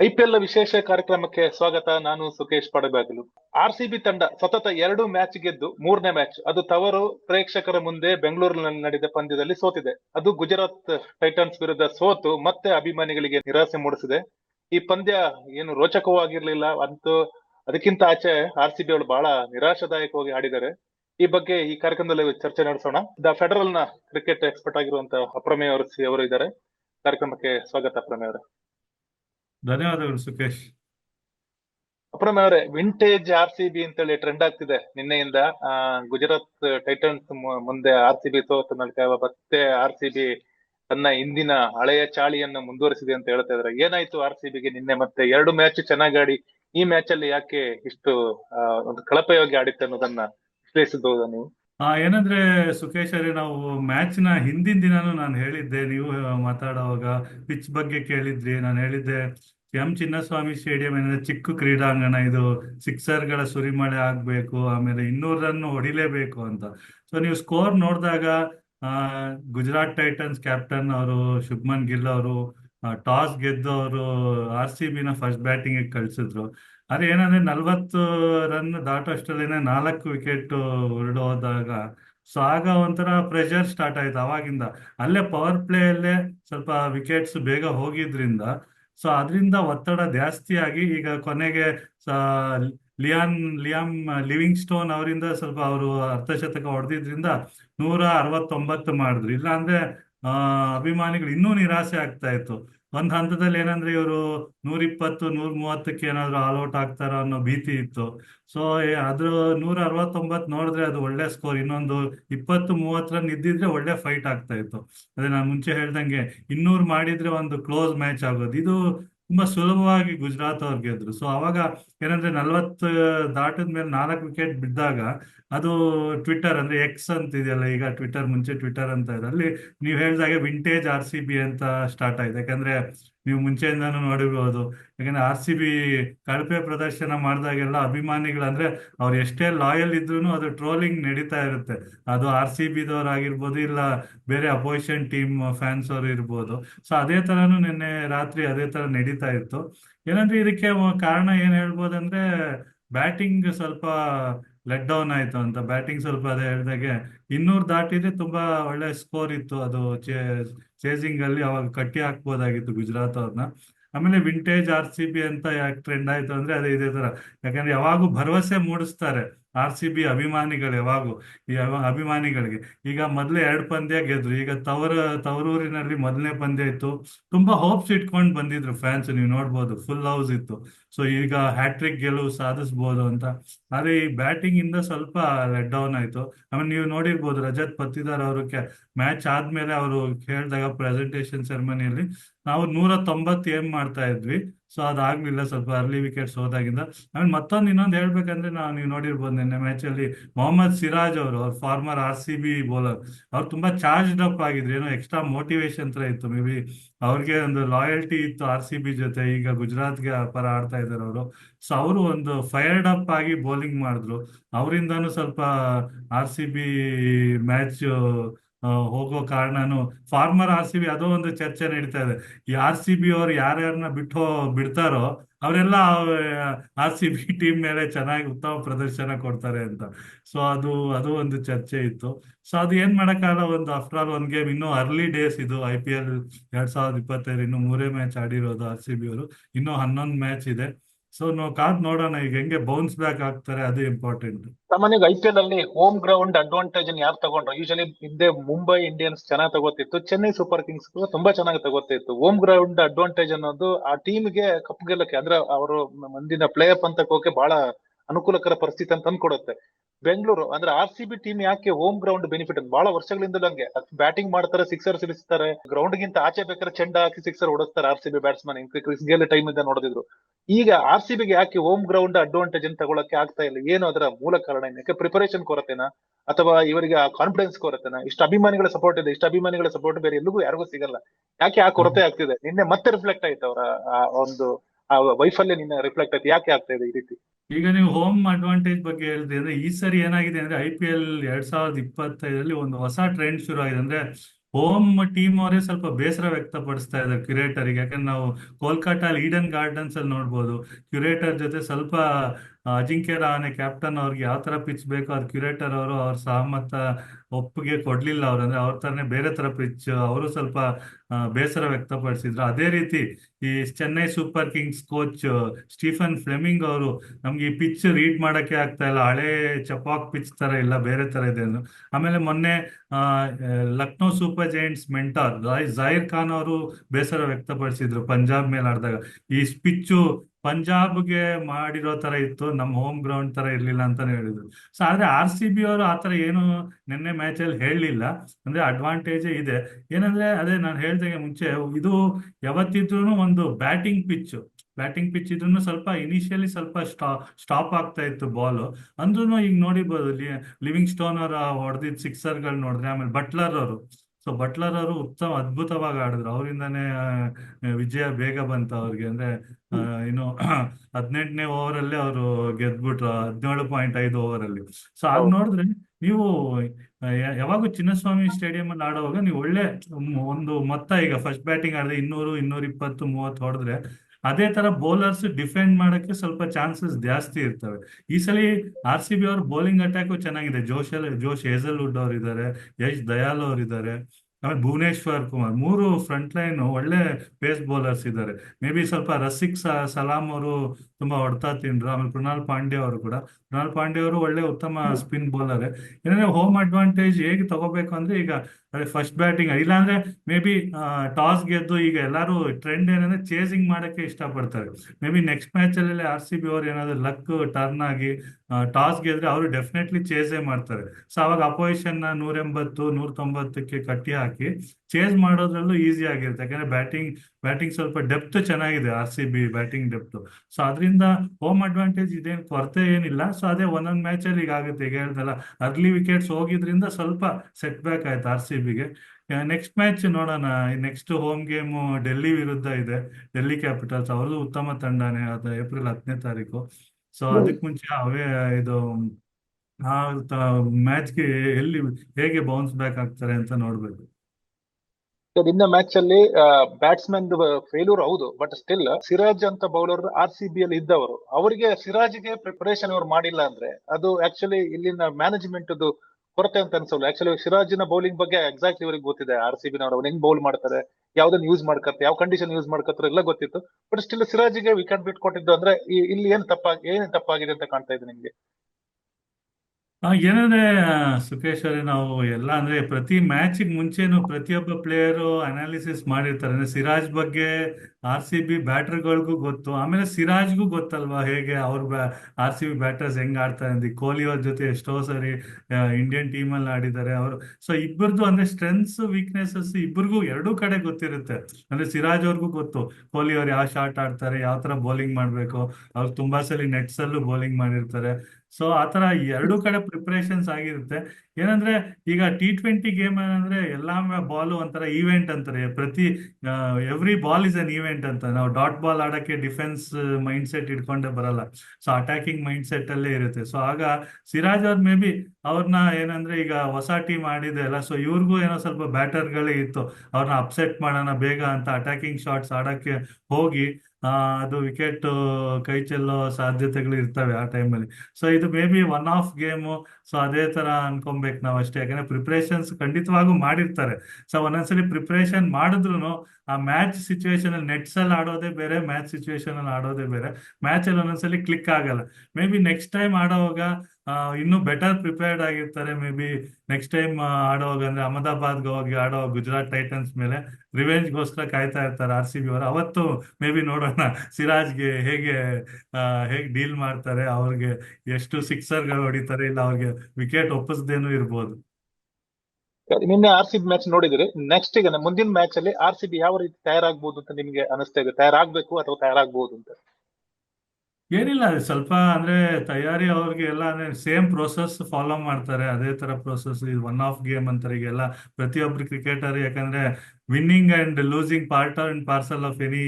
IPL ವಿಶೇಷ ಕಾರ್ಯಕ್ರಮಕ್ಕೆ ಸ್ವಾಗತ. ನಾನು Sukesh Padabagilu. R C B ತಂಡ ಸತತ ಎರಡು ಮ್ಯಾಚ್ ಗೆದ್ದು ಮೂರನೇ ಮ್ಯಾಚ್. ಅದು ತವರು ಪ್ರೇಕ್ಷಕರ ಮುಂದೆ ಬೆಂಗಳೂರಿನಲ್ಲಿ ನಡೆದ ಪಂದ್ಯದಲ್ಲಿ ಸೋತಿದೆ. ಅದು ಗುಜರಾತ್ ಟೈಟನ್ಸ್ ವಿರುದ್ಧ ಸೋತು ಮತ್ತೆ ಅಭಿಮಾನಿಗಳಿಗೆ ನಿರಾಸೆ ಮೂಡಿಸಿದೆ. ಈ ಪಂದ್ಯ ಏನು ರೋಚಕವಾಗಿರ್ಲಿಲ್ಲ. ಅಂತೂ ಅದಕ್ಕಿಂತ ಆಚೆ ಆರ್ ಸಿ ಬಿ ಅವರು ಬಹಳ ನಿರಾಶಾದಾಯಕವಾಗಿ ಆಡಿದ್ದಾರೆ. ಈ ಬಗ್ಗೆ ಈ ಕಾರ್ಯಕ್ರಮದಲ್ಲಿ ಚರ್ಚೆ ನಡೆಸೋಣ. ದ ಫೆಡರಲ್ನ ಕ್ರಿಕೆಟ್ ಎಕ್ಸ್ಪರ್ಟ್ ಆಗಿರುವಂತಹ ಅಪ್ರಮೇಯ ಅವರು ಅವರು ಇದ್ದಾರೆ. ಕಾರ್ಯಕ್ರಮಕ್ಕೆ ಸ್ವಾಗತ ಅಪ್ರಮೇಯ ಅವರೇ. ಧನ್ಯವಾದಗಳು, ಸುಖೇಶ್. ಅಪ್ರಮ ಅವರೇ ವಿಂಟೇಜ್ ಆರ್ ಸಿ ಬಿ ಅಂತೇಳಿ ಟ್ರೆಂಡ್ ಆಗ್ತಿದೆ ನಿನ್ನೆಯಿಂದ. ಗುಜರಾತ್ ಟೈಟನ್ಸ್ ಮುಂದೆ ಆರ್ ಸಿ ಬಿ ಸೋತ ನಂತರ ಮತ್ತೆ ಆರ್ ಸಿ ಬಿ ತನ್ನ ಹಿಂದಿನ ಹಳೆಯ ಚಾಳಿಯನ್ನು ಮುಂದುವರಿಸಿದೆ ಅಂತ ಹೇಳ್ತಾ ಇದ್ರೆ ಏನಾಯ್ತು ಆರ್ ಸಿ ಬಿಗೆ ನಿನ್ನೆ ಮತ್ತೆ ಎರಡು ಮ್ಯಾಚ್ ಚೆನ್ನಾಗಿ ಆಡಿ, ಈ ಮ್ಯಾಚ್ ಅಲ್ಲಿ ಯಾಕೆ ಇಷ್ಟು ಒಂದು ಕಳಪೆಯಾಗಿ ಆಡಿತ್ತು ಅನ್ನೋದನ್ನ ವಿಶ್ಲೇಷಿಸಬಹುದಾ ನೀವು? ಆ, ಏನಂದ್ರೆ ಸುಖೇಶ್ ಅವರೇ, ನಾವು ಮ್ಯಾಚ್ನ ಹಿಂದಿನ ದಿನಾನು ನಾನು ಹೇಳಿದ್ದೆ. ನೀವು ಮಾತಾಡುವಾಗ ಪಿಚ್ ಬಗ್ಗೆ ಕೇಳಿದ್ರಿ. ನಾನು ಹೇಳಿದ್ದೆ, ಎಂ ಚಿನ್ನಸ್ವಾಮಿ ಸ್ಟೇಡಿಯಂ ಏನಂದ್ರೆ ಚಿಕ್ಕ ಕ್ರೀಡಾಂಗಣ. ಇದು ಸಿಕ್ಸರ್ಗಳ ಸುರಿಮಳೆ ಆಗ್ಬೇಕು, ಆಮೇಲೆ ಇನ್ನೂರು ರನ್ ಹೊಡಿಲೇಬೇಕು ಅಂತ. ಸೊ ನೀವು ಸ್ಕೋರ್ ನೋಡಿದಾಗ, ಆ ಗುಜರಾತ್ ಟೈಟನ್ಸ್ ಕ್ಯಾಪ್ಟನ್ ಅವರು ಶುಭ್ಮನ್ ಗಿಲ್ ಅವರು ಟಾಸ್ ಗೆದ್ದು ಅವರು ಆರ್ ಸಿ ಬಿನ ಫಸ್ಟ್ ಬ್ಯಾಟಿಂಗ್ ಕಳ್ಸಿದ್ರು. ಆದ್ರೆ ಏನಂದ್ರೆ ನಲ್ವತ್ತು ರನ್ ದಾಟೋಷ್ಟರಲ್ಲೇನೆ ನಾಲ್ಕು ವಿಕೆಟ್ ಹೊರಡೋದಾಗ ಸೊ ಆಗ ಒಂಥರ ಪ್ರೆಷರ್ ಸ್ಟಾರ್ಟ್ ಆಯ್ತು ಅವಾಗಿಂದ. ಅಲ್ಲೇ ಪವರ್ ಪ್ಲೇ ಅಲ್ಲೇ ಸ್ವಲ್ಪ ವಿಕೆಟ್ಸ್ ಬೇಗ ಹೋಗಿದ್ರಿಂದ ಸೊ ಅದರಿಂದ ಒತ್ತಡ ಜಾಸ್ತಿ ಆಗಿ ಈಗ ಕೊನೆಗೆ ಲಿಯಾನ್ ಲಿಯಾಮ್ ಲಿವಿಂಗ್ ಸ್ಟೋನ್ ಅವರಿಂದ ಸ್ವಲ್ಪ ಅವರು ಅರ್ಧಶತಕ ಹೊಡೆದಿದ್ರಿಂದ ನೂರ ಅರವತ್ತೊಂಬತ್ತು ಮಾಡಿದ್ರು. ಇಲ್ಲ ಅಂದ್ರೆ ಆ, ಅಭಿಮಾನಿಗಳು ಇನ್ನೂ ನಿರಾಸೆ ಆಗ್ತಾ ಇತ್ತು. ಒಂದ್ ಹಂತದಲ್ಲಿ ಏನಂದ್ರೆ ಇವರು ನೂರ ಇಪ್ಪತ್ತು ನೂರ ಮೂವತ್ತಕ್ಕೆ ಏನಾದ್ರು ಆಲ್ ಔಟ್ ಆಗ್ತಾರ ಅನ್ನೋ ಭೀತಿ ಇತ್ತು. ಸೊ ಅದ್ರ ನೂರ ಅರವತ್ತೊಂಬತ್ ನೋಡಿದ್ರೆ ಅದು ಒಳ್ಳೆ ಸ್ಕೋರ್ ಇನ್ನೊಂದು ಇಪ್ಪತ್ತು ಮೂವತ್ತು ರನ್ ಇದ್ದಿದ್ರೆ ಒಳ್ಳೆ ಫೈಟ್ ಆಗ್ತಾ ಇತ್ತು. ಅದೇ ನಾನು ಮುಂಚೆ ಹೇಳ್ದಂಗೆ ಇನ್ನೂರ್ ಮಾಡಿದ್ರೆ ಒಂದು ಕ್ಲೋಸ್ ಮ್ಯಾಚ್ ಆಗೋದು. ಇದು ತುಂಬಾ ಸುಲಭವಾಗಿ ಗುಜರಾತ್ ಅವ್ರು ಗೆದ್ರು. ಸೊ ಅವಾಗ ಏನಂದ್ರೆ ನಲ್ವತ್ತು ದಾಟದ ಮೇಲೆ ನಾಲ್ಕು ವಿಕೆಟ್ ಬಿದ್ದಾಗ ಅದು ಟ್ವಿಟರ್ ಅಂದ್ರೆ ಎಕ್ಸ್ ಅಂತ ಇದೆಯಲ್ಲ, ಈಗ ಟ್ವಿಟರ್ ಮುಂಚೆ ಟ್ವಿಟರ್ ಅಂತ ಇದೆ. ಅಲ್ಲಿ ನೀವು ಹೇಳಿದಾಗೆ ವಿಂಟೇಜ್ ಆರ್ ಸಿ ಬಿ ಅಂತ ಸ್ಟಾರ್ಟ್ ಆಯ್ತು. ಯಾಕಂದ್ರೆ ನೀವು ಮುಂಚೆಯಿಂದಾನು ನೋಡಿರ್ಬೋದು. ಯಾಕಂದ್ರೆ ಆರ್ ಸಿ ಬಿ ಕಳಪೆ ಪ್ರದರ್ಶನ ಮಾಡಿದಾಗೆಲ್ಲ ಅಭಿಮಾನಿಗಳು ಅಂದ್ರೆ ಅವ್ರು ಎಷ್ಟೇ ಲಾಯಲ್ ಇದ್ರು ಅದು ಟ್ರೋಲಿಂಗ್ ನಡೀತಾ ಇರುತ್ತೆ. ಅದು ಆರ್ ಸಿ ಬಿದವ್ರು ಆಗಿರ್ಬೋದು, ಇಲ್ಲ ಬೇರೆ ಅಪೋಸಿಷನ್ ಟೀಮ್ ಫ್ಯಾನ್ಸ್ ಅವರು ಇರ್ಬೋದು. ಸೊ ಅದೇ ತರನು ನಿನ್ನೆ ರಾತ್ರಿ ಅದೇ ತರ ನಡೀತಾ ಇತ್ತು. ಏನಂದ್ರೆ ಇದಕ್ಕೆ ಕಾರಣ ಏನ್ ಹೇಳ್ಬೋದಂದ್ರೆ ಬ್ಯಾಟಿಂಗ್ ಸ್ವಲ್ಪ ಲೆಟ್ ಡೌನ್ ಆಯ್ತು ಅಂತ. ಬ್ಯಾಟಿಂಗ್ ಸ್ವಲ್ಪ ಅದೇ ಹೇಳಿದಾಗೆ ಇನ್ನೂರು ದಾಟಿದ್ರೆ ತುಂಬಾ ಒಳ್ಳೆ ಸ್ಕೋರ್ ಇತ್ತು. ಅದು ಚೇಸಿಂಗ್ ಅಲ್ಲಿ ಅವಾಗ ಕಟ್ಟಿ ಹಾಕ್ಬೋದಾಗಿತ್ತು ಗುಜರಾತ್ ಅವ್ರನ್ನ ಆಮೇಲೆ ವಿಂಟೇಜ್ ಆರ್ ಸಿ ಬಿ ಅಂತ ಯಾಕೆ ಟ್ರೆಂಡ್ ಆಯ್ತು ಅಂದ್ರೆ ಅದೇ ಇದೇ ತರ. ಯಾಕಂದ್ರೆ ಯಾವಾಗೂ ಭರವಸೆ ಮೂಡಿಸ್ತಾರೆ. ಆರ್ ಸಿ ಬಿ ಅಭಿಮಾನಿಗಳು ಯಾವಾಗೂ ಈ ಅಭಿಮಾನಿಗಳಿಗೆ. ಈಗ ಮೊದಲೇ ಎರಡು ಪಂದ್ಯ ಗೆದ್ರು. ಈಗ ತವರ, ತವರೂರಿನಲ್ಲಿ ಮೊದಲನೇ ಪಂದ್ಯ ಇತ್ತು. ತುಂಬಾ ಹೋಪ್ಸ್ ಇಟ್ಕೊಂಡು ಬಂದಿದ್ರು ಫ್ಯಾನ್ಸ್ ನೀವು ನೋಡ್ಬೋದು ಫುಲ್ ಹೌಸ್ ಇತ್ತು. ಸೊ ಈಗ ಹ್ಯಾಟ್ರಿಕ್ ಗೆಲುವು ಸಾಧಿಸ್ಬೋದು ಅಂತ. ಆದ್ರೆ ಈ ಬ್ಯಾಟಿಂಗ್ ಇಂದ ಸ್ವಲ್ಪ ಲೆಟ್ ಡೌನ್ ಆಯ್ತು. ಆಮೇಲೆ ನೀವು ನೋಡಿರ್ಬೋದು, ರಜತ್ ಪತ್ತಿದಾರ್ ಅವರು ಮ್ಯಾಚ್ ಆದ್ಮೇಲೆ ಅವರು ಹೇಳಿದಾಗ ಪ್ರೆಸೆಂಟೇಶನ್ ಸೆರೆಮನಿಯಲ್ಲಿ ನಾವು ನೂರ ತೊಂಬತ್ತು ಏಮ್ ಮಾಡ್ತಾ ಇದ್ವಿ. ಸೊ ಅದಾಗ್ಲಿಲ್ಲ ಸ್ವಲ್ಪ ಅರ್ಲಿ ವಿಕೆಟ್ಸ್ ಹೋದಾಗಿಂದ. ಆಮೇಲೆ ಮತ್ತೊಂದು ಇನ್ನೊಂದು ಹೇಳ್ಬೇಕಂದ್ರೆ ನಾವು ನೀವು ನೋಡಿರ್ಬೋದು ನಿನ್ನೆ ಮ್ಯಾಚ್ ಅಲ್ಲಿ ಮೊಹಮ್ಮದ್ ಸಿರಾಜ್ ಅವರು, ಅವ್ರ former R C B bowler ಅವ್ರು ತುಂಬಾ ಚಾರ್ಜ್ಡ್ ಅಪ್ ಆಗಿದ್ರು. ಏನೋ ಎಕ್ಸ್ಟ್ರಾ ಮೋಟಿವೇಶನ್ ತರ ಇತ್ತು. ಮೇ ಬಿ ಅವ್ರಿಗೆ ಒಂದು ಲಾಯಲ್ಟಿ ಇತ್ತು ಆರ್ ಸಿ ಬಿ ಜೊತೆ. ಈಗ ಗುಜರಾತ್ಗೆ ಪರ ಆಡ್ತಾ ಇದ್ದಾರೆ ಅವರು. ಸೊ ಅವರು ಒಂದು ಫೈರ್ಡ್ ಅಪ್ ಆಗಿ ಬೌಲಿಂಗ್ ಮಾಡಿದ್ರು. ಅವರಿಂದಾನು ಸ್ವಲ್ಪ ಆರ್ ಸಿ ಬಿ ಮ್ಯಾಚ್ ಹೋಗೋ ಕಾರಣನು ಫಾರ್ಮರ್ ಆರ್ ಸಿ ಬಿ ಅದೋ ಒಂದು ಚರ್ಚೆ ನಡೀತಾ ಇದೆ. ಈ ಆರ್ ಸಿ ಬಿ ಅವ್ರು ಯಾರ್ಯಾರನ್ನ ಬಿಟ್ಟು, ಬಿಡ್ತಾರೋ ಅವರೆಲ್ಲ ಆರ್ ಸಿ ಬಿ ಟೀಮ್ ಮೇಲೆ ಚೆನ್ನಾಗಿ ಉತ್ತಮ ಪ್ರದರ್ಶನ ಕೊಡ್ತಾರೆ ಅಂತ. ಸೊ ಅದು ಅದು ಒಂದು ಚರ್ಚೆ ಇತ್ತು. ಸೊ ಅದು ಏನ್ ಮಾಡಕ್ಕಾಗಲ್ಲ ಒಂದು ಆಫ್ಟರ್ ಆಲ್ ಒಂದ್ ಗೇಮ್ ಇನ್ನೂ ಅರ್ಲಿ ಡೇಸ್ ಇದು ಐ ಪಿ ಎಲ್ ಎರಡ್ ಸಾವಿರದ ಇಪ್ಪತ್ತೈದು, ಇನ್ನು ಮೂರೇ ಮ್ಯಾಚ್ ಆಡಿರೋದು ಆರ್ ಸಿ ಬಿ ಅವರು. ಇನ್ನೂ ಹನ್ನೊಂದು ಮ್ಯಾಚ್ ಇದೆ. ಸೊ ನಾವು ಕಾದ್ ನೋಡೋಣ, ಈಗ ಹೆಂಗೆ ಬೌನ್ಸ್ ಬ್ಯಾಕ್ ಆಗ್ತಾರೆ, ಅದು ಇಂಪಾರ್ಟೆಂಟ್ ಸಾಮಾನ್ಯವಾಗಿ ಐ ಪಿ ಎಲ್ ಅಲ್ಲಿ ಹೋಮ್ ಗ್ರೌಂಡ್ ಅಡ್ವಾಂಟೇಜ್ ಯಾರು ತಗೊಂಡ್ರು? ಯೂಶಲಿ ಹಿಂದೆ ಮುಂಬೈ ಇಂಡಿಯನ್ಸ್ ಚೆನ್ನಾಗಿ ತಗೋತಿತ್ತು ಚೆನ್ನೈ ಸೂಪರ್ ಕಿಂಗ್ಸ್ ಕೂಡ ತುಂಬಾ ಚೆನ್ನಾಗಿ ತಗೋತಿತ್ತು. ಹೋಮ್ ಗ್ರೌಂಡ್ ಅಡ್ವಾಂಟೇಜ್ ಅನ್ನೋದು ಆ ಟೀಮ್ಗೆ ಕಪ್ ಗೆಲ್ಲಕ್ಕೆ, ಅಂದ್ರೆ ಅವರು ಮುಂದಿನ ಪ್ಲೇ ಅಪ್ ಅಂತ ಹೋಗಕ್ಕೆ ಬಹಳ ಅನುಕೂಲಕರ ಪರಿಸ್ಥಿತಿ ಅಂತ ತಂದ್ಕೊಡುತ್ತೆ ಬೆಂಗಳೂರು ಅಂದ್ರೆ ಆರ್ ಸಿ ಬಿ ಟೀಮ್ ಯಾಕೆ ಹೋಮ್ ಗ್ರೌಂಡ್ ಬೆನಿಫಿಟ್ ಅಂತ ಬಹಳ ವರ್ಷಗಳಿಂದ ಹಂಗೆ. ಬ್ಯಾಟಿಂಗ್ ಮಾಡ್ತಾರೆ ಸಿಕ್ಸರ್ ಸಿಡಿಸ್ತಾರೆ. ಗ್ರೌಂಡ್ ಗಿಂತ ಆಚೆ ಬೇಕಾದ್ರೆ ಚೆಂಡ ಹಾಕಿ sixer ಓಡಿಸ್ತಾರೆ R C B batsman Chris Gayle time ಇಂದ ನೋಡಿದ್ರು ಈಗ ಆರ್ ಸಿ ಬಿಗೆ ಯಾಕೆ ಹೋಮ್ ಗ್ರೌಂಡ್ ಅಡ್ವಾಂಟೇಜ್ ಅಂತ ತಗೊಳಕ್ಕೆ ಆಗ್ತಾ ಇಲ್ಲ? ಏನು ಅದರ ಮೂಲ ಕಾರಣ ಯಾಕೆ ಪ್ರಿಪರೇಷನ್ ಕೊರತೆನಾ? ಅಥವಾ ಇವರಿಗೆ ಆ ಕಾನ್ಫಿಡೆನ್ಸ್ ಕೊರತೆನಾ? ಇಷ್ಟು ಅಭಿಮಾನಿಗಳ ಸಪೋರ್ಟ್ ಇದೆ, ಇಷ್ಟು ಅಭಿಮಾನಿಗಳ ಸಪೋರ್ಟ್ ಬೇರೆ ಎಲ್ಲಿಗೂ ಯಾರಿಗೂ ಸಿಗಲ್ಲ. ಯಾಕೆ ಆ ಕೊರತೆ ಆಗ್ತಿದೆ? ನಿನ್ನೆ ಮತ್ತೆ ರಿಫ್ಲೆಕ್ಟ್ ಆಯ್ತು ಅವರ ಒಂದು, ಆ ವೈಫಲ್ಯ ನಿನ್ನೆ ರಿಫ್ಲೆಕ್ಟ್ ಆಯ್ತು. ಯಾಕೆ ಆಗ್ತಾ ಇದೆ ಈ ರೀತಿ? ಈಗ ನೀವು ಹೋಮ್ ಅಡ್ವಾಂಟೇಜ್ ಬಗ್ಗೆ ಹೇಳಿದ್ರಿ ಅಂದ್ರೆ, ಈ ಸರಿ ಏನಾಗಿದೆ ಅಂದ್ರೆ ಐ ಪಿ ಎಲ್ ಎರಡ್ ಸಾವಿರದ ಇಪ್ಪತ್ತೈದರಲ್ಲಿ ಒಂದು ಹೊಸ ಟ್ರೆಂಡ್ ಶುರು ಆಗಿದೆ ಅಂದ್ರೆ ಹೋಮ್ ಟೀಮ್ ಅವರೇ ಸ್ವಲ್ಪ ಬೇಸರ ವ್ಯಕ್ತಪಡಿಸ್ತಾ ಇದ್ದಾರೆ ಕ್ಯುರೇಟರ್ಗೆ ಯಾಕಂದ್ರೆ ನಾವು ಕೋಲ್ಕತ್ತಾ ಈಡನ್ ಗಾರ್ಡನ್ಸ್ ಅಲ್ಲಿ ನೋಡ್ಬೋದು. ಕ್ಯುರೇಟರ್ ಜೊತೆ ಸ್ವಲ್ಪ ಅಜಿಂಕ್ಯ ರಹಾನೆ ಕ್ಯಾಪ್ಟನ್ ಅವ್ರಿಗೆ ಯಾವ ತರ ಪಿಚ್ ಬೇಕೋ ಅದು ಕ್ಯುರೇಟರ್ ಅವರು, ಅವ್ರ ಸಹಮತ ಒಪ್ಪಿಗೆ ಕೊಡ್ಲಿಲ್ಲ ಅವ್ರು. ಅಂದ್ರೆ ಅವ್ರ ತರನೇ ಬೇರೆ ತರ ಪಿಚ್ ಅವರು ಸ್ವಲ್ಪ ಬೇಸರ ವ್ಯಕ್ತಪಡಿಸಿದ್ರು. ಅದೇ ರೀತಿ ಈ Chennai super kings coach Stephen Fleming ಅವರು ನಮ್ಗೆ ಈ ಪಿಚ್ ರೀಡ್ ಮಾಡಕ್ಕೆ ಆಗ್ತಾ ಇಲ್ಲ. ಹಳೆ ಚಪಾಕ್ ಪಿಚ್ ತರ ಇಲ್ಲ, ಬೇರೆ ತರ ಇದೆ ಅಂದ್ರು. ಆಮೇಲೆ ಮೊನ್ನೆ Lucknow super giants mentor Zaheer Khan ಅವರು ಬೇಸರ ವ್ಯಕ್ತಪಡಿಸಿದ್ರು ಪಂಜಾಬ್ ಮೇಲೆ ಆಡಿದಾಗ ಈ ಪಿಚ್ಚು ಪಂಜಾಬ್ಗೆ ಮಾಡಿರೋ ತರ ಇತ್ತು ನಮ್ಮ ಹೋಮ್ ಗ್ರೌಂಡ್ ತರ ಇರ್ಲಿಲ್ಲ ಅಂತಾನೆ ಹೇಳಿದ್ರು. ಸೊ ಆದ್ರೆ ಆರ್ ಸಿ ಬಿ ಅವರು ಆತರ ಏನು ನಿನ್ನೆ ಮ್ಯಾಚ್ ಅಲ್ಲಿ ಹೇಳಲಿಲ್ಲ. ಅಂದ್ರೆ ಅಡ್ವಾಂಟೇಜ್ ಇದೆ. ಏನಂದ್ರೆ, ಅದೇ ನಾನು ಹೇಳ್ದಂಗೆ ಮುಂಚೆ, ಇದು ಯಾವತ್ತಿದ್ರು ಒಂದು ಬ್ಯಾಟಿಂಗ್ ಪಿಚ್ ಬ್ಯಾಟಿಂಗ್ ಪಿಚ್ ಇದ್ರೂ ಸ್ವಲ್ಪ ಇನಿಷಿಯಲಿ ಸ್ವಲ್ಪ ಸ್ಟಾ ಸ್ಟಾಪ್ ಆಗ್ತಾ ಇತ್ತು ಬಾಲ್ ಅಂದ್ರೂ ಈಗ ನೋಡಿರ್ಬೋದು ಲಿವಿಂಗ್ ಸ್ಟೋನ್ ಅವರ ಹೊಡೆದಿದ್ದ ಸಿಕ್ಸರ್ಗಳು ನೋಡಿದ್ರೆ, ಆಮೇಲೆ ಬಟ್ಲರ್ ಅವರು. ಸೊ ಬಟ್ಲರ್ ಅವರು ಉತ್ತಮ ಅದ್ಭುತವಾಗಿ ಆಡಿದ್ರು. ಅವರಿಂದನೇ ವಿಜಯ ಬೇಗ ಬಂತ ಅವ್ರಿಗೆ. ಅಂದ್ರೆ ಇನ್ನು ಹದಿನೆಂಟನೇ ಓವರ್ ಅಲ್ಲೇ ಅವರು ಗೆದ್ಬಿಟ್ರು ಹದಿನೇಳು ಪಾಯಿಂಟ್ ಐದು ಓವರ್ ಅಲ್ಲಿ ಸೊ ಆಗ. ನೋಡಿದ್ರೆ ನೀವು ಯಾವಾಗೂ ಚಿನ್ನಸ್ವಾಮಿ ಸ್ಟೇಡಿಯಂ ಅಲ್ಲಿ ಆಡುವಾಗ ನೀವು ಒಳ್ಳೆ ಒಂದು ಮೊತ್ತ ಈಗ ಫಸ್ಟ್ ಬ್ಯಾಟಿಂಗ್ ಆಡಿದ್ರೆ ಇನ್ನೂರು ಇನ್ನೂರ ಇಪ್ಪತ್ತು ಮೂವತ್ತು ಹೊಡೆದ್ರೆ ಅದೇ ತರ ಬೌಲರ್ಸ್ ಡಿಫೆಂಡ್ ಮಾಡಕ್ಕೆ ಸ್ವಲ್ಪ ಚಾನ್ಸಸ್ ಜಾಸ್ತಿ ಇರ್ತವೆ. ಈ ಸಲ ಆರ್ ಸಿ ಬಿ ಅವ್ರ ಬೌಲಿಂಗ್ ಅಟ್ಯಾಕು ಚೆನ್ನಾಗಿದೆ. ಜೋಶ್ ಜೋಶ್ ಹೇಸಲ್ವುಡ್ ಅವ್ರ ಇದಾರೆ, ಯಶ್ ದಯಾಲ್ ಅವ್ರು ಇದ್ದಾರೆ ಆಮೇಲೆ ಭುವನೇಶ್ವರ್ ಕುಮಾರ್ ಮೂರು ಫ್ರಂಟ್ ಲೈನ್ ಒಳ್ಳೆ ಪೇಸ್ ಬೌಲರ್ಸ್ ಇದ್ದಾರೆ ಮೇ ಬಿ ಸ್ವಲ್ಪ ರಸಿಕ್ ಸಲಾಂ ಅವರು ತುಂಬಾ ಹೊಡ್ತಾ ತಿಂದ್ರು. ಆಮೇಲೆ ಕೃಣಾಲ್ ಪಾಂಡ್ಯ ಅವರು ಕೂಡ. ಕೃಣಾಲ್ ಪಾಂಡ್ಯ ಅವರು ಒಳ್ಳೆ ಉತ್ತಮ ಸ್ಪಿನ್ ಬೌಲರ್ ಏನಂದ್ರೆ ಹೋಮ್ ಅಡ್ವಾಂಟೇಜ್ ಹೇಗೆ ತಗೋಬೇಕು ಅಂದ್ರೆ ಈಗ ಅದೇ ಫಸ್ಟ್ ಬ್ಯಾಟಿಂಗ್ ಇಲ್ಲಾಂದ್ರೆ ಮೇ ಬಿ ಟಾಸ್ ಗೆದ್ದು ಈಗ ಎಲ್ಲರೂ ಟ್ರೆಂಡ್ ಏನಂದ್ರೆ ಚೇಸಿಂಗ್ ಮಾಡಕ್ಕೆ ಇಷ್ಟಪಡ್ತಾರೆ. ಮೇ ಬಿ ನೆಕ್ಸ್ಟ್ ಮ್ಯಾಚ್ ಅಲ್ಲಿ ಆರ್ ಸಿ ಬಿ ಅವ್ರು ಏನಾದ್ರು ಲಕ್ ಟರ್ನ್ ಆಗಿ ಟಾಸ್ ಗೆದ್ರೆ ಅವರು ಡೆಫಿನೆಟ್ಲಿ ಚೇಸೇ ಮಾಡ್ತಾರೆ. ಸೊ ಅವಾಗ ಅಪೋಸಿಷನ್ನ ನೂರ ಎಂಬತ್ತು ನೂರ ತೊಂಬತ್ತಕ್ಕೆ ಕಟ್ಟಿ ಹಾಕಿ ಚೇಸ್ ಮಾಡೋದ್ರಲ್ಲೂ ಈಸಿ ಆಗಿರುತ್ತೆ. ಯಾಕಂದ್ರೆ ಬ್ಯಾಟಿಂಗ್ ಬ್ಯಾಟಿಂಗ್ ಸ್ವಲ್ಪ ಡೆಪ್ತ್ ಚೆನ್ನಾಗಿದೆ R C B batting depth so ಅದರಿಂದ ಹೋಮ್ ಅಡ್ವಾಂಟೇಜ್ ಇದೇನು ಕೊರತೆ ಏನಿಲ್ಲ. ಸೊ ಅದೇ ಒಂದೊಂದು ಮ್ಯಾಚ್ ಅಲ್ಲಿ ಈಗ ಆಗುತ್ತೆ ಈಗ ಹೇಳ್ದಲ್ಲ ಅರ್ಲಿ ವಿಕೆಟ್ಸ್ ಹೋಗಿದ್ರಿಂದ ಸ್ವಲ್ಪ ಸೆಟ್ ಬ್ಯಾಕ್ ಆಯ್ತು ಆರ್ ಸಿ ಬಿಗೆ ನೆಕ್ಸ್ಟ್ ಮ್ಯಾಚ್ ನೋಡೋಣ. ನೆಕ್ಸ್ಟ್ ಹೋಮ್ ಗೇಮು ಡೆಲ್ಲಿ ವಿರುದ್ಧ ಇದೆ. ಡೆಲ್ಲಿ ಕ್ಯಾಪಿಟಲ್ಸ್ ಅವ್ರದ್ದು ಉತ್ತಮ ತಂಡನೇ ಅದು ಏಪ್ರಿಲ್ ಹತ್ತನೇ ತಾರೀಕು. ಸೊ ಅದಕ್ಕೆ ಮುಂಚೆ ಅವೇ ಇದು ಆ ಮ್ಯಾಚ್ಗೆ ಎಲ್ಲಿ ಹೇಗೆ ಬೌನ್ಸ್ ಬ್ಯಾಕ್ ಆಗ್ತಾರೆ ಅಂತ ನೋಡ್ಬೇಕು. ನಿನ್ನೆ ಮ್ಯಾಚ್ ಅಲ್ಲಿ ಬ್ಯಾಟ್ಸ್ಮನ್ ಫೇಲ್ಯೂರ್ ಹೌದು ಬಟ್ ಸ್ಟಿಲ್ ಸಿರಾಜ್ ಅಂತ ಬೌಲರ್ ಆರ್ ಸಿ ಬಿ ಅಲ್ಲಿ ಇದ್ದವರು, ಅವರಿಗೆ ಸಿರಾಜ್ಗೆ ಪ್ರಿಪರೇಷನ್ ಇವರು ಮಾಡಿಲ್ಲ ಅಂದ್ರೆ ಅದು ಆಕ್ಚುಲಿ ಇಲ್ಲಿನ ಮ್ಯಾನೇಜ್ಮೆಂಟ್ ಕೊರತೆ ಅಂತ ಅನ್ಸೋಲ್ಲ. ಆಕ್ಚುಲಿ ಸಿರಾಜಿನ ಬೌಲಿಂಗ್ ಬಗ್ಗೆ ಎಕ್ಸಾಕ್ಟ್ಲಿ ಇವರಿಗೆ ಗೊತ್ತಿದೆ ಆರ್ ಸಿ ಬಿನವರು ಅವ್ರು ಹೆಂಗ್ ಬೌಲ್ ಮಾಡ್ತಾರೆ ಯಾವ್ದನ್ನ ಯೂಸ್ ಮಾಡ್ಕತ್ತೆ ಯಾವ ಕಂಡೀಷನ್ ಯೂಸ್ ಮಾಡ್ಕತ್ತಾರೆ ಎಲ್ಲ ಗೊತ್ತಿತ್ತು ಬಟ್ ಸ್ಟಿಲ್ ಸಿರಾಜ್ಗೆ ವಿಕೆಟ್ ಬಿಟ್ಕೊಟ್ಟಿದ್ದು ಅಂದ್ರೆ ಇಲ್ಲಿ ಏನ್ ತಪ್ಪಾಗಿ ಏನ್ ತಪ್ಪಾಗಿದೆ ಅಂತ ಕಾಣ್ತಾ ಇದೆ ನಿಮ್ಗೆ? ಆ, ಏನಂದ್ರೆ ಸುಖೇಶ್ ಅವರೇ ನಾವು ಎಲ್ಲ ಅಂದ್ರೆ ಪ್ರತಿ ಮ್ಯಾಚಿಗೆ ಮುಂಚೆನು ಪ್ರತಿಯೊಬ್ಬ ಪ್ಲೇಯರು ಅನಾಲಿಸಿಸ್ ಮಾಡಿರ್ತಾರೆ. ಅಂದ್ರೆ ಸಿರಾಜ್ ಬಗ್ಗೆ ಆರ್ ಸಿ ಬಿ ಬ್ಯಾಟರ್ಗಳಿಗೂ ಗೊತ್ತು. ಆಮೇಲೆ ಸಿರಾಜ್ಗೂ ಗೊತ್ತಲ್ವಾ ಹೇಗೆ ಅವ್ರ ಆರ್ ಸಿ ಬಿ ಬ್ಯಾಟರ್ಸ್ ಹೆಂಗ್ ಆಡ್ತಾರೆ ಈ ಕೊಹ್ಲಿ ಅವ್ರ ಜೊತೆ ಎಷ್ಟೋ ಸರಿ ಇಂಡಿಯನ್ ಟೀಮ್ ಅಲ್ಲಿ ಆಡಿದ್ದಾರೆ ಅವರು. ಸೊ ಇಬ್ಬರದು ಅಂದ್ರೆ ಸ್ಟ್ರೆಂತ್ಸ್ ವೀಕ್ನೆಸಸ್ ಇಬ್ಬರಿಗೂ ಎರಡೂ ಕಡೆ ಗೊತ್ತಿರುತ್ತೆ. ಅಂದ್ರೆ ಸಿರಾಜ್ ಅವ್ರಿಗೂ ಗೊತ್ತು. ಕೊಹ್ಲಿ ಅವ್ರು ಯಾವ ಶಾಟ್ ಆಡ್ತಾರೆ, ಯಾವ ತರ ಬೌಲಿಂಗ್ ಮಾಡ್ಬೇಕು. ಅವ್ರು ತುಂಬಾ ಸಲ ನೆಟ್ಸ್ ಅಲ್ಲೂ ಬೌಲಿಂಗ್ ಮಾಡಿರ್ತಾರೆ. ಸೊ ಆತರ ಎರಡೂ ಕಡೆ ಪ್ರಿಪ್ರೇಷನ್ಸ್ ಆಗಿರುತ್ತೆ. ಏನಂದ್ರೆ ಈಗ ಟಿ ಟ್ವೆಂಟಿ ಗೇಮ್ ಏನಂದ್ರೆ ಎಲ್ಲಾ ಬಾಲು ಒಂಥರ ಈವೆಂಟ್ ಅಂತಾರೆ. ಪ್ರತಿ every ball is an event ಅಂತ. ನಾವು ಡಾಟ್ ಬಾಲ್ ಆಡಕ್ಕೆ ಡಿಫೆನ್ಸ್ ಮೈಂಡ್ ಸೆಟ್ ಇಟ್ಕೊಂಡೆ ಬರಲ್ಲ. ಸೊ ಅಟ್ಯಾಕಿಂಗ್ ಮೈಂಡ್ ಸೆಟ್ ಅಲ್ಲೇ ಇರುತ್ತೆ. ಸೊ ಆಗ ಸಿರಾಜ್ ಅವ್ರ ಮೇ ಬಿ ಅವ್ರನ್ನ ಏನಂದ್ರೆ ಈಗ ಹೊಸ ಟೀಮ್ ಆಡಿದೆ ಅಲ್ಲ. ಸೊ ಇವ್ರಿಗೂ ಏನೋ ಸ್ವಲ್ಪ ಬ್ಯಾಟರ್ಗಳೇ ಇತ್ತು. ಅವ್ರನ್ನ ಅಪ್ಸೆಟ್ ಮಾಡೋಣ ಬೇಗ ಅಂತ ಅಟ್ಯಾಕಿಂಗ್ ಶಾಟ್ಸ್ ಆಡಕ್ಕೆ ಹೋಗಿ ಅದು ವಿಕೆಟ್ ಕೈ ಚೆಲ್ಲೋ ಸಾಧ್ಯತೆಗಳು ಇರ್ತವೆ ಆ ಟೈಮಲ್ಲಿ ಸೊ ಇದು maybe one of game so ಅದೇ ತರ ಅನ್ಕೊಬೇಕು ನಾವು ಅಷ್ಟೇ. ಯಾಕಂದ್ರೆ ಪ್ರಿಪ್ರೇಷನ್ಸ್ ಖಂಡಿತವಾಗೂ ಮಾಡಿರ್ತಾರೆ. ಸೊ ಒಂದೊಂದ್ಸಲಿ ಪ್ರಿಪ್ರೇಷನ್ ಮಾಡಿದ್ರು ಆ ಮ್ಯಾಚ್ ಸಿಚುವೇಶನ್ ಅಲ್ಲಿ ನೆಟ್ಸ್ ಅಲ್ಲಿ ಆಡೋದೇ ಬೇರೆ ಮ್ಯಾಚ್ ಸಿಚುವೇಶನ್ ಅಲ್ಲಿ ಆಡೋದೇ ಬೇರೆ. ಮ್ಯಾಚ್ ಅಲ್ಲಿ ಒಂದೊಂದ್ಸಲಿ ಕ್ಲಿಕ್ ಆಗಲ್ಲ. ಮೇ ಬಿ ನೆಕ್ಸ್ಟ್ ಟೈಮ್ ಆಡೋವಾಗ ಇನ್ನೂ ಬೆಟರ್ ಪ್ರಿಪೇರ್ಡ್ ಆಗಿರ್ತಾರೆ ಮೇ ಬಿ ನೆಕ್ಸ್ಟ್ ಟೈಮ್ ಆಡೋವಾಗ, ಅಂದ್ರೆ ಅಹಮದಾಬಾದ್ಗೆ ಹೋಗಿ ಆಡೋ ಗುಜರಾತ್ ಟೈಟನ್ಸ್ ಮೇಲೆ ರಿವೆಂಜ್ ಗೋಸ್ಕರ ಕಾಯ್ತಾ ಇರ್ತಾರೆ ಆರ್ ಸಿ ಬಿ ಅವರು. ಅವತ್ತು ಮೇ ಬಿ ನೋಡೋಣ ಸಿರಾಜ್ಗೆ ಹೇಗೆ ಹೇಗೆ ಡೀಲ್ ಮಾಡ್ತಾರೆ, ಅವ್ರಿಗೆ ಎಷ್ಟು ಸಿಕ್ಸರ್ಗಳು ಹೊಡಿತಾರೆ, ಇಲ್ಲ ಅವ್ರಿಗೆ ವಿಕೆಟ್ ಒಪ್ಪಿಸ್ದೇನು ಇರ್ಬೋದು. ನಿನ್ನೆ ಆರ್ ಸಿ ಬಿ ಮ್ಯಾಚ್ ನೋಡಿದ್ರಿ. ನೆಕ್ಸ್ಟ್ ಈಗ ಮುಂದಿನ ಮ್ಯಾಚ್ ಅಲ್ಲಿ ಆರ್ ಸಿ ಬಿ ಯಾವ ರೀತಿ ತಯಾರಾಗಬಹುದು ಅಂತ ನಿಮ್ಗೆ ಅನಿಸ್ತಾ ಇದೆ? ತಯಾರಾಗಬೇಕು ಅಥವಾ ತಯಾರಾಗಬಹುದು ಅಂತ? ಏನಿಲ್ಲ ಸ್ವಲ್ಪ ಅಂದ್ರೆ ತಯಾರಿ ಅವ್ರಿಗೆ ಎಲ್ಲ ಅಂದ್ರೆ ಸೇಮ್ ಪ್ರೋಸೆಸ್ ಫಾಲೋ ಮಾಡ್ತಾರೆ. ಅದೇ ತರ ಪ್ರೋಸೆಸ್ ಇದು ಒನ್ ಆಫ್ ಗೇಮ್ ಅಂತಾರೆ ಈಗೆಲ್ಲ. ಪ್ರತಿಯೊಬ್ರು ಕ್ರಿಕೆಟರ್ ಯಾಕಂದ್ರೆ winning and losing part and parcel of any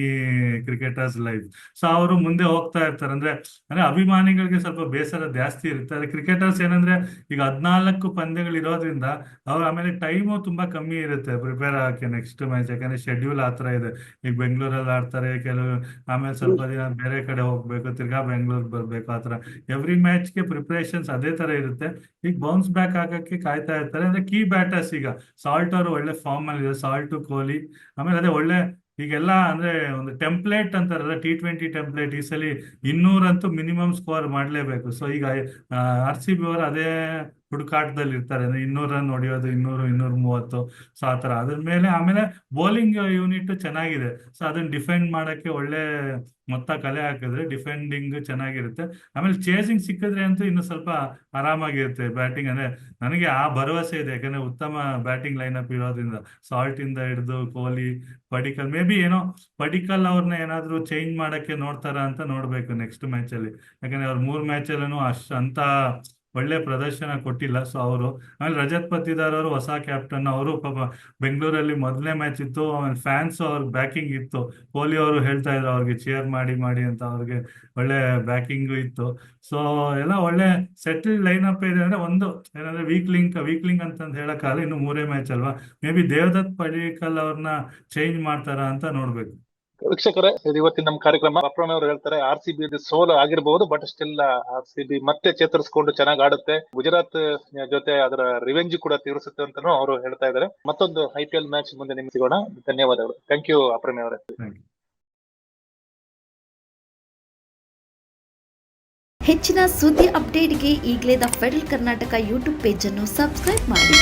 cricketer's life so ಅವರು ಮುಂದೆ ಹೋಗ್ತಾ ಇರ್ತಾರೆ. ಅಂದ್ರೆ ಅಂದ್ರೆ ಅಭಿಮಾನಿಗಳಿಗೆ ಸ್ವಲ್ಪ ಬೇಸರ ಜಾಸ್ತಿ ಇರುತ್ತೆ. ಅದೇ ಕ್ರಿಕೆಟರ್ಸ್ ಏನಂದ್ರೆ, ಈಗ ಹದಿನಾಲ್ಕು ಪಂದ್ಯಗಳು ಇರೋದ್ರಿಂದ ಅವ್ರ ಆಮೇಲೆ ಟೈಮು ತುಂಬಾ ಕಮ್ಮಿ ಇರುತ್ತೆ. ಪ್ರಿಪೇರ್ ಆಗಕ್ಕೆ ನೆಕ್ಸ್ಟ್ ಮ್ಯಾಚ್ ಯಾಕಂದ್ರೆ ಶೆಡ್ಯೂಲ್ ಆ ಥರ ಇದೆ. ಈಗ ಬೆಂಗಳೂರಲ್ಲಿ ಆಡ್ತಾರೆ, ಕೆಲವು ಆಮೇಲೆ ಸ್ವಲ್ಪ ದಿನ ಬೇರೆ ಕಡೆ ಹೋಗ್ಬೇಕು, ತಿರ್ಗಾ ಬೆಂಗಳೂರಿಗೆ ಬರ್ಬೇಕು ಥರ. ಎವ್ರಿ ಮ್ಯಾಚ್ಗೆ ಪ್ರಿಪ್ರೇಷನ್ಸ್ ಅದೇ ತರ ಇರುತ್ತೆ. ಈಗ ಬೌನ್ಸ್ ಬ್ಯಾಕ್ ಆಗಕ್ಕೆ ಕಾಯ್ತಾ ಇರ್ತಾರೆ. ಅಂದ್ರೆ ಕೀ ಬ್ಯಾಟರ್ಸ್ ಈಗ ಸಾಲ್ಟ್ ಅವರು ಒಳ್ಳೆ ಫಾರ್ಮ್ ಅಲ್ಲಿ ಇದೆ. ಸಾಲ್ಟ್ ಕೊಹ್ಲಿ ಆಮೇಲೆ ಅದೇ ಒಳ್ಳೆ ಈಗೆಲ್ಲ ಅಂದ್ರೆ ಒಂದು ಟೆಂಪ್ಲೇಟ್ ಅಂತಾರಲ್ಲ ಟಿ ಟ್ವೆಂಟಿ ಟೆಂಪ್ಲೇಟ್ ಈ ಸಲ ಇನ್ನೂರಂತೂ ಮಿನಿಮಮ್ ಸ್ಕೋರ್ ಮಾಡಲೇಬೇಕು. ಸೊ ಈಗ ಆರ್ ಸಿ ಬಿ ಅವರು ಅದೇ ಹುಡುಕಾಟದಲ್ಲಿ ಇರ್ತಾರೆ ಅಂದ್ರೆ ಇನ್ನೂರ ರನ್ ಹೊಡಿಯೋದು, ಇನ್ನೂರು, ಇನ್ನೂರ ಮೂವತ್ತು, ಸೊ ಆ ಥರ. ಅದ್ರ ಮೇಲೆ ಆಮೇಲೆ ಬೌಲಿಂಗ್ ಯೂನಿಟ್ ಚೆನ್ನಾಗಿದೆ. ಸೊ ಅದನ್ನ ಡಿಫೆಂಡ್ ಮಾಡಕ್ಕೆ ಒಳ್ಳೆ ಮೊತ್ತ ಕಲೆ ಹಾಕಿದ್ರೆ ಡಿಫೆಂಡಿಂಗ್ ಚೆನ್ನಾಗಿರುತ್ತೆ. ಆಮೇಲೆ ಚೇಸಿಂಗ್ ಸಿಕ್ಕಿದ್ರೆ ಅಂತೂ ಇನ್ನು ಸ್ವಲ್ಪ ಆರಾಮಾಗಿರುತ್ತೆ ಬ್ಯಾಟಿಂಗ್ ಅಂದ್ರೆ ನನಗೆ ಆ ಭರವಸೆ ಇದೆ. ಯಾಕಂದ್ರೆ ಉತ್ತಮ ಬ್ಯಾಟಿಂಗ್ ಲೈನಪ್ ಇರೋದ್ರಿಂದ ಸಾಲ್ಟ್ ಇಂದ ಹಿಡಿದು ಕೊಹ್ಲಿ ಪಡಿಕಲ್ ಮೇ ಬಿ ಏನೋ ಪಡಿಕಲ್ ಅವ್ರನ್ನ ಏನಾದ್ರು ಚೇಂಜ್ ಮಾಡಕ್ಕೆ ನೋಡ್ತಾರ ಅಂತ ನೋಡ್ಬೇಕು ನೆಕ್ಸ್ಟ್ ಮ್ಯಾಚ್ ಅಲ್ಲಿ. ಯಾಕಂದ್ರೆ ಅವ್ರ ಮೂರ್ ಮ್ಯಾಚ್ ಅಲ್ಲೂ ಅಷ್ಟ ಅಂತ ಒಳ್ಳೆ ಪ್ರದರ್ಶನ ಕೊಟ್ಟಿಲ್ಲ. ಸೊ ಅವರು ಆಮೇಲೆ ರಜತ್ ಪತ್ತಿದಾರ್ ಅವರು ಹೊಸ ಕ್ಯಾಪ್ಟನ್ ಅವರು ಪಾಪ ಬೆಂಗಳೂರಲ್ಲಿ ಮೊದಲನೇ ಮ್ಯಾಚ್ ಇತ್ತು. ಆಮೇಲೆ ಫ್ಯಾನ್ಸ್ ಅವ್ರ ಬ್ಯಾಕಿಂಗ್ ಇತ್ತು. ಕೊಹ್ಲಿ ಅವರು ಹೇಳ್ತಾ ಇದ್ರು ಅವ್ರಿಗೆ ಚೇರ್ ಮಾಡಿ ಮಾಡಿ ಅಂತ ಅವ್ರಿಗೆ ಒಳ್ಳೆ ಬ್ಯಾಕಿಂಗ್ ಇತ್ತು. ಸೊ ಎಲ್ಲ ಒಳ್ಳೆ ಸೆಟಲ್ ಲೈನ್ ಅಪ್ ಇದೆ ಅಂದ್ರೆ ಒಂದು ಏನಂದ್ರೆ ವೀಕ್ ಲಿಂಕ್ ವೀಕ್ ಲಿಂಕ್ ಅಂತಂದು ಹೇಳಕ್ಕಾಗಲ್ಲ. ಇನ್ನು ಮೂರೇ ಮ್ಯಾಚ್ ಅಲ್ವಾ? ಮೇ ಬಿ ದೇವದತ್ ಪಡಿಕಲ್ ಅವ್ರನ್ನ ಚೇಂಜ್ ಮಾಡ್ತಾರ ಅಂತ ನೋಡ್ಬೇಕು. ವೀಕ್ಷಕರೇ ಇದು ಇವತ್ತಿನ ನಮ್ಮ ಕಾರ್ಯಕ್ರಮ. ಅಪ್ರಮೆ ಅವರು ಹೇಳ್ತಾರೆ ಆರ್ ಸಿ ಬಿ ಸೋಲು ಆಗಿರಬಹುದು but still R C B ಮತ್ತೆ ಚೇತರಿಸಿಕೊಂಡು ಚೆನ್ನಾಗಿ ಆಡುತ್ತೆ. ಗುಜರಾತ್ ಜೊತೆ ಅದರ ರಿವೆಂಜ್ ಕೂಡ ತೀರಿಸುತ್ತೆ ಅಂತಾನು ಅವರು ಹೇಳ್ತಾ ಇದ್ದಾರೆ. ಮತ್ತೊಂದು ಐ ಪಿ ಎಲ್ ಮ್ಯಾಚ್ ಮುಂದೆ ನಿಮ್ಗೆ ಸಿಗೋಣ. ಧನ್ಯವಾದಗಳು. ಥ್ಯಾಂಕ್ ಯು ಅಪ್ರಮೆ ಅವರೇ. ಹೆಚ್ಚಿನ ಸುದ್ದಿ ಅಪ್ಡೇಟ್ಗೆ ಈಗಲೇ ದ ಫೆಡರಲ್ ಕರ್ನಾಟಕ ಯೂಟ್ಯೂಬ್ ಪೇಜನ್ನು ಸಬ್ಸ್ಕ್ರೈಬ್ ಮಾಡಿ.